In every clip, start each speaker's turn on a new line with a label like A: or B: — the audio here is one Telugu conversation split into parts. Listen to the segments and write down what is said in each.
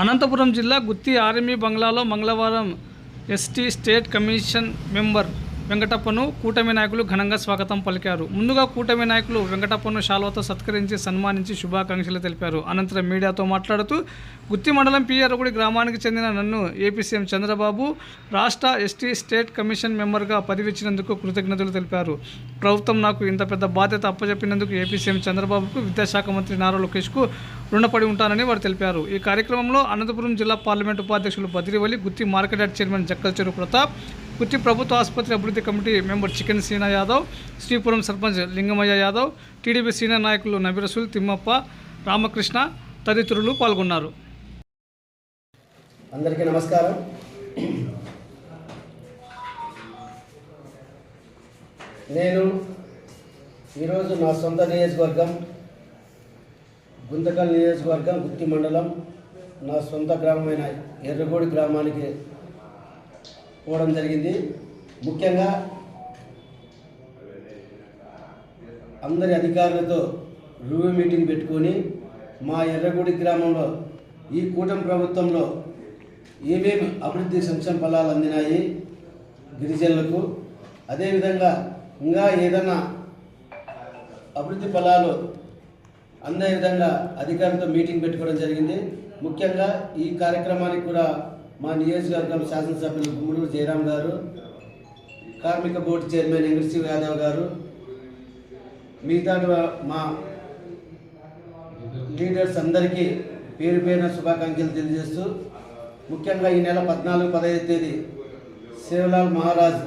A: అనంతపురం జిల్లా గుత్తి ఆర్మీ బంగ్లాలో మంగళవారం ఎస్టీ స్టేట్ కమిషన్ మెంబర్ వెంకటప్పను కూటమి నాయకులు ఘనంగా స్వాగతం పలికారు. ముందుగా కూటమి నాయకులు వెంకటప్పను శాల్వతో సత్కరించి సన్మానించి శుభాకాంక్షలు తెలిపారు. అనంతరం మీడియాతో మాట్లాడుతూ గుత్తి మండలం పిఆర్గుడి గ్రామానికి చెందిన నన్ను ఏపీ సీఎం చంద్రబాబు రాష్ట్ర ఎస్టీ స్టేట్ కమిషన్ మెంబర్గా పదవిచ్చినందుకు కృతజ్ఞతలు తెలిపారు. ప్రభుత్వం నాకు ఇంత పెద్ద బాధ్యత అప్పచెప్పినందుకు ఏపీ సీఎం చంద్రబాబుకు విద్యాశాఖ మంత్రి నారా లోకేష్కు రుణపడి ఉంటానని వారు తెలిపారు. ఈ కార్యక్రమంలో అనంతపురం జిల్లా పార్లమెంట్ ఉపాధ్యక్షులు బద్రివలి గుత్తి మార్కెట్ చైర్మన్ జక్కల్ చెరు ప్రతాప్ పుట్టి ప్రభుత్వ ఆసుపత్రి అభివృద్ధి committee member chicken Seena Yadav Sripuram sarpanch Lingamayya Yadav TDP senior నాయకులు నబిరసుల్ తిమ్మప్ప రామకృష్ణ తదితరులు పాల్గొన్నారు.
B: అందరికీ నమస్కారం. నేను ఈరోజు నా సొంత నియోజకవర్గం గుంతకల్ నియోజకవర్గం గుత్తి మండలం నా సొంత గ్రామమైన ఎర్రగోడి గ్రామానికి పోవడం జరిగింది. ముఖ్యంగా అందరి అధికారులతో రివ్యూ మీటింగ్ పెట్టుకొని మా ఎర్రగూడి గ్రామంలో ఈ కూటమి ప్రభుత్వంలో ఏమేమి అభివృద్ధి సంక్షేమ ఫలాలు అందినాయి గిరిజనులకు అదేవిధంగా ఇంకా ఏదైనా అభివృద్ధి ఫలాలు అందే విధంగా అధికారులతో మీటింగ్ పెట్టుకోవడం జరిగింది. ముఖ్యంగా ఈ కార్యక్రమానికి కూడా మా నియోజకవర్గం శాసనసభ్యులు గుమ్మూరు జయరాం గారు కార్మిక బోర్డు చైర్మన్ ఎంగళశివ యాదవ్ గారు మిగతా మా లీడర్స్ అందరికీ పేరు పేరున శుభాకాంక్షలు తెలియజేస్తూ ముఖ్యంగా ఈ నెల పద్నాలుగు పదహైదు తేదీ సేవలాల్ మహారాజ్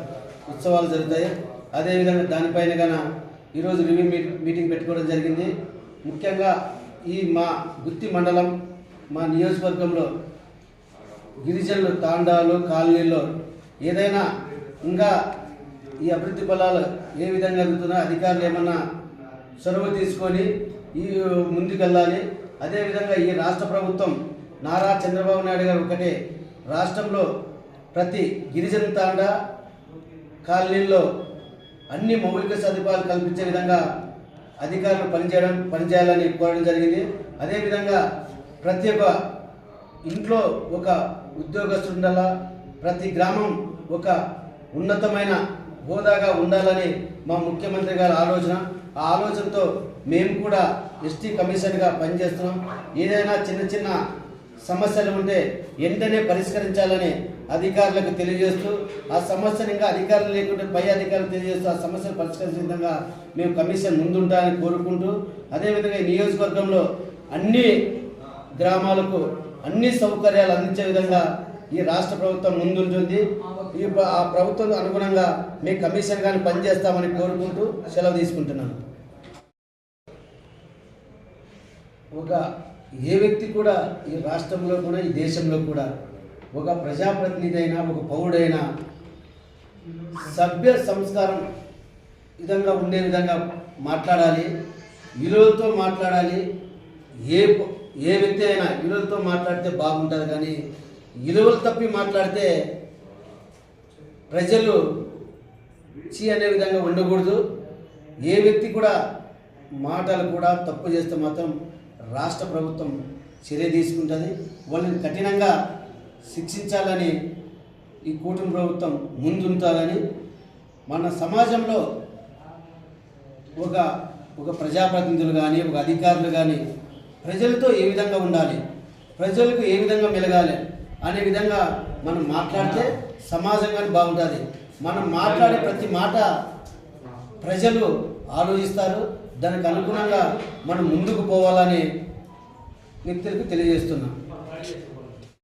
B: ఉత్సవాలు జరుగుతాయి. అదేవిధంగా దానిపైన గన ఈరోజు రివ్యూ మీటింగ్ పెట్టుకోవడం జరిగింది. ముఖ్యంగా ఈ మా గుత్తి మండలం మా నియోజకవర్గంలో గిరిజనులు తాండాలు కాలనీల్లో ఏదైనా ఇంకా ఈ అభివృద్ధి ఫలాలు ఏ విధంగా జరుగుతున్నా అధికారులు ఏమన్నా చొరవ తీసుకొని ఈ ముందుకెళ్ళాలి. అదేవిధంగా ఈ రాష్ట్ర ప్రభుత్వం నారా చంద్రబాబు నాయుడు గారు ఒకటే రాష్ట్రంలో ప్రతి గిరిజన తాండా కాలనీల్లో అన్ని మౌలిక సదుపాయాలు కల్పించే విధంగా అధికారులు పనిచేయడం పనిచేయాలని కోరడం జరిగింది. అదేవిధంగా ప్రతి ఒక్క ఇంట్లో ఒక ఉద్యోగస్తుడు ఉండాలా ప్రతి గ్రామం ఒక ఉన్నతమైన హోదాగా ఉండాలని మా ముఖ్యమంత్రి గారి ఆలోచన. ఆ ఆలోచనతో మేము కూడా ఎస్టీ కమిషన్గా పనిచేస్తున్నాం. ఏదైనా చిన్న చిన్న సమస్యలు ఉంటే వెంటనే పరిష్కరించాలని అధికారులకు తెలియజేస్తూ ఆ సమస్యను ఇంకా అధికారులు లేకుంటే పై అధికారులు తెలియజేస్తూ ఆ సమస్యను పరిష్కరించే విధంగా మేము కమిషన్ ముందుంటామని కోరుకుంటూ అదేవిధంగా ఈ నియోజకవర్గంలో అన్ని గ్రామాలకు అన్ని సౌకర్యాలు అందించే విధంగా ఈ రాష్ట్ర ప్రభుత్వం ముందుంటుంది. ఈ ఆ ప్రభుత్వం అనుగుణంగా మీ కమిషన్ కానీ పనిచేస్తామని కోరుకుంటూ సెలవు తీసుకుంటున్నాను. ఒక ఏ వ్యక్తి కూడా ఈ రాష్ట్రంలో కూడా ఈ దేశంలో కూడా ఒక ప్రజాప్రతినిధి అయినా ఒక పౌరుడైనా సభ్య సంస్కారం విధంగా ఉండే విధంగా మాట్లాడాలి విలువలతో మాట్లాడాలి ఏ ఏ వ్యక్తి అయినా విలువలతో మాట్లాడితే బాగుంటుంది కానీ విలువలు తప్పి మాట్లాడితే ప్రజలు చీ అనే విధంగా ఉండకూడదు. ఏ వ్యక్తి కూడా మాటలు కూడా తప్పు చేస్తే మాత్రం రాష్ట్ర ప్రభుత్వం చర్య తీసుకుంటుంది. వాళ్ళని కఠినంగా శిక్షించాలని ఈ కూటమి ప్రభుత్వం ముందుంటాలని మన సమాజంలో ఒక ఒక ప్రజాప్రతినిధులు కానీ ఒక అధికారులు కానీ ప్రజలతో ఏ విధంగా ఉండాలి? ప్రజలకు ఏ విధంగా మెలగాలి? అనే విధంగా మనం మాట్లాడితే సమాజం కానీ బాగుంటుంది. మనం మాట్లాడే ప్రతి మాట ప్రజలు ఆలోచిస్తారు. దానికి అనుగుణంగా మనం ముందుకు పోవాలని వ్యక్తులకు తెలియజేస్తున్నాం.